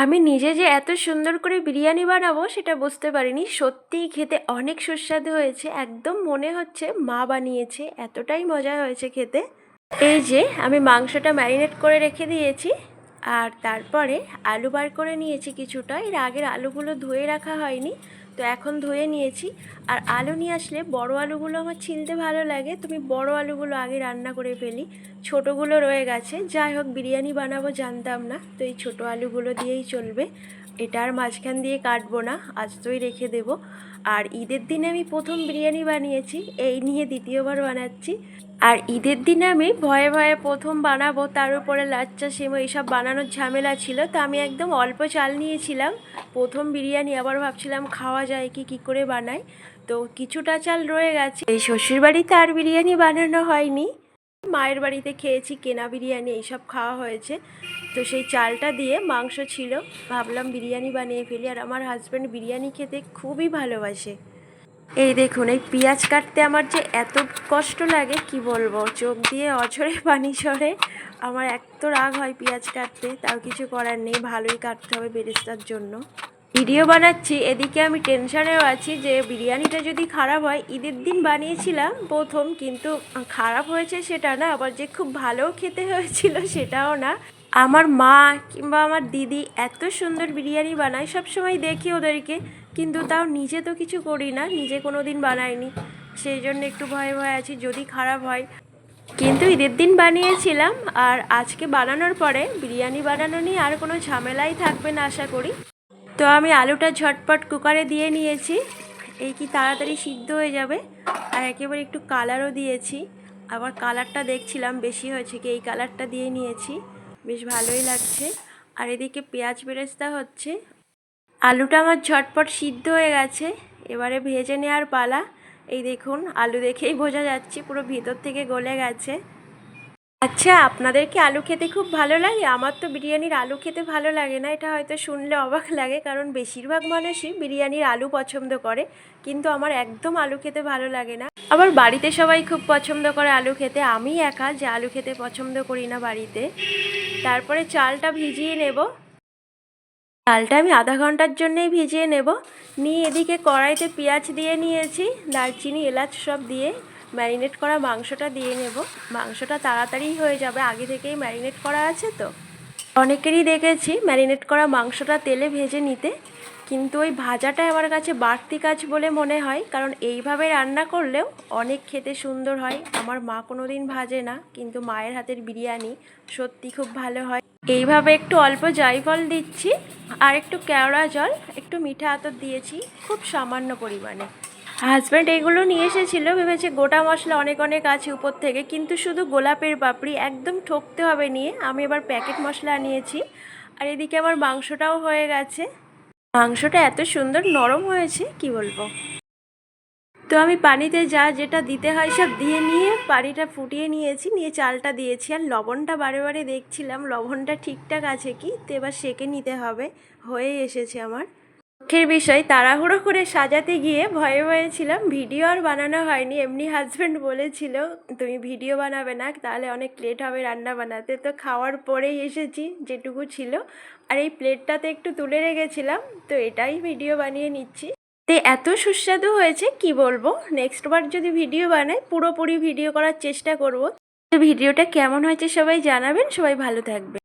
আমি নিজে যে এত সুন্দর করে বিরিয়ানি বানাবো সেটা বুঝতে পারিনি। সত্যিই খেতে অনেক সুস্বাদু হয়েছে। একদম মনে হচ্ছে মা বানিয়েছে। এতটাই মজা হয়েছে খেতে। এই যে, আমি মাংসটা ম্যারিনেট করে রেখে দিয়েছি। আর তারপরে আলু বার করে নিয়েছি কিছুটা। এর আগের আলুগুলো ধুয়ে রাখা হয়নি। তো এখন ধুয়ে নিয়েছি। আর আলু নিয়ে আসলে বড় আলুগুলো আমার ছিলতে ভালো লাগে। তুমি বড় আলুগুলো আগে রান্না করে ফেলি। ছোটোগুলো রয়ে গেছে। যাই হোক, বিরিয়ানি বানাবো জানতাম না। তো এই ছোটো আলুগুলো দিয়েই চলবে। এটা আর মাঝখান দিয়ে কাটবো না আজ তোই রেখে দেবো। আর ঈদের দিনে আমি প্রথম বিরিয়ানি বানিয়েছি, এই নিয়ে দ্বিতীয়বার বানাচ্ছি। আর ঈদের দিনে আমি ভয়ে ভয়ে প্রথম বানাবো, তার উপরে লাচ্চা, সিমো, এইসব বানানোর ঝামেলা ছিল, তো আমি একদম অল্প চাল নিয়েছিলাম। প্রথম বিরিয়ানি, আবার ভাবছিলাম খাওয়া যায় কি, কী করে বানাই। তো কিছুটা চাল রয়ে গেছে। এই শ্বশুর বাড়িতে আর বিরিয়ানি বানানো হয়নি। মায়ের বাড়িতে খেয়েছি, কেনা বিরিয়ানি, এইসব খাওয়া হয়েছে। তো সেই চালটা দিয়ে মাংস ছিল। ভাবলাম বিরিয়ানি বানিয়ে ফেলি। আর আমার হাজব্যান্ড বিরিয়ানি খেতে খুবই ভালোবাসে। এই দেখুন, এই পেঁয়াজ কাটতে আমার যে এত কষ্ট লাগে, কি বলব? চোখ দিয়ে অঝরে পানি ঝরে আমার এত রাগ হয় পেঁয়াজ কাটতে। তাও কিছু করার নেই, ভালোই কাটতে হবে বেরেস্তার জন্য। ভিডিও বানাচ্ছি, এদিকে আমি টেনশনেও আছি যে বিরিয়ানিটা যদি খারাপ হয়, ঈদের দিন বানিয়েছিলাম প্রথম, কিন্তু খারাপ হয়েছে সেটা না, আবার যে খুব ভালো খেতে হয়েছিল সেটাও না। আমার মা কিংবা আমার দিদি এত সুন্দর বিরিয়ানি বানায়, সবসময় দেখি ওদেরকে, কিন্তু তাও নিজে তো কিছু করি না, নিজে কোনো দিন বানাইনি। সেই জন্য একটু ভয়ে ভয়ে আছি, যদি খারাপ হয়। কিন্তু ঈদের দিন বানিয়েছিলাম, আর আজকে বানানোর পরে বিরিয়ানি বানানো নিয়ে আর কোনো ঝামেলাই থাকবে না আশা করি। তো আমি আলুটা ঝটপট কুকারে দিয়ে নিয়েছি, এই কি তাড়াতাড়ি সিদ্ধ হয়ে যাবে? আর একেবারে একটু কালারও দিয়েছি, আবার কালারটা দেখছিলাম, বেশি হয়েছে কি, এই কালারটা দিয়ে নিয়েছি। বেশ ভালোই লাগছে। আর এদিকে পেঁয়াজ বেরেস্তা হচ্ছে। আলুটা আমার ঝটপট সিদ্ধ হয়ে গেছে। এবারে ভেজে নেওয়ার পালা। এই দেখুন, আলু দেখেই বোঝা যাচ্ছে, পুরো ভিতর থেকে গলে গেছে। আচ্ছা আপনাদের কি আলু খেতে খুব ভালো লাগে? আমার তো বিরিয়ানির আলু খেতে ভালো লাগে না, এটা হয়তো শুনলে অবাক লাগে, কারণ বেশিরভাগ মানুষই বিরিয়ানির আলু পছন্দ করে, কিন্তু আমার একদম আলু খেতে ভালো লাগে না। আবার বাড়িতে সবাই খুব পছন্দ করে আলু খেতে, আমি একা যে আলু খেতে পছন্দ করি না বাড়িতে। তারপরে চালটা ভিজিয়ে নেব। চালটা আমি আধা ঘণ্টার জন্যেই ভিজিয়ে নেব। নিয়ে এদিকে কড়াইতে পেঁয়াজ দিয়ে নিয়েছি, দারচিনি, এলাচ সব দিয়ে। ম্যারিনেট করা মাংসটা দিয়ে নেব। মাংসটা তাড়াতাড়ি হয়ে যাবে। আগে থেকেই ম্যারিনেট করা আছে তো? অনেকেরই দেখেছি ম্যারিনেট করা মাংসটা তেলে ভেজে নিতে, কিন্তু ওই ভাজাটা আমার কাছে বাড়তি কাজ বলে মনে হয়, কারণ এইভাবে রান্না করলেও অনেক খেতে সুন্দর হয়। আমার মা কোনো দিন ভাজে না, কিন্তু মায়ের হাতের বিরিয়ানি সত্যি খুব ভালো হয়। এইভাবে একটু অল্প জায়ফল দিচ্ছি, আর একটু কেওড়া জল, একটু মিঠা আতর দিয়েছি, খুব সামান্য পরিমাণে। হাজব্যান্ড এগুলো নিয়ে এসেছিল, ভেবেছে গোটা মশলা অনেক অনেক আছে উপর থেকে, কিন্তু শুধু গোলাপের পাপড়ি একদম ঠকতে হবে নিয়ে আমি এবার প্যাকেট মশলা নিয়েছি আর এদিকে আমার মাংসটাও হয়ে গেছে। মাংসটা এত সুন্দর নরম হয়েছে, কি বলব? তো আমি পানিতে যা যেটা দিতে হয় সব দিয়ে নিয়ে পানিটা ফুটিয়ে নিয়েছি, নিয়ে চালটা দিয়েছি। আর লবণটা বারে বারে দেখছিলাম, লবণটা ঠিকঠাক আছে কি? তো এবার সেকে নিতে হবে হয়ে এসেছে আমার। দুঃখের বিষয়, তাড়াহুড়ো করে সাজাতে গিয়ে ভয়ে ভয়ে ছিলাম, ভিডিও আর বানানো হয়নি। এমনি হাজব্যান্ড বলেছিল, তুমি ভিডিও বানাবে না, তাহলে অনেক লেট হবে রান্না বানাতে। তো খাওয়ার পরেই এসেছি, যেটুকু ছিল। আর এই প্লেটটাতে একটু তুলে রেখেছিলাম, তো এটাই ভিডিও বানিয়ে নিচ্ছি। তে এত সুস্বাদু হয়েছে, কি বলব? নেক্সট বার যদি ভিডিও বানাই, পুরোপুরি ভিডিও করার চেষ্টা করব। তো ভিডিওটা কেমন হয়েছে সবাই জানাবেন, সবাই ভালো থাকবে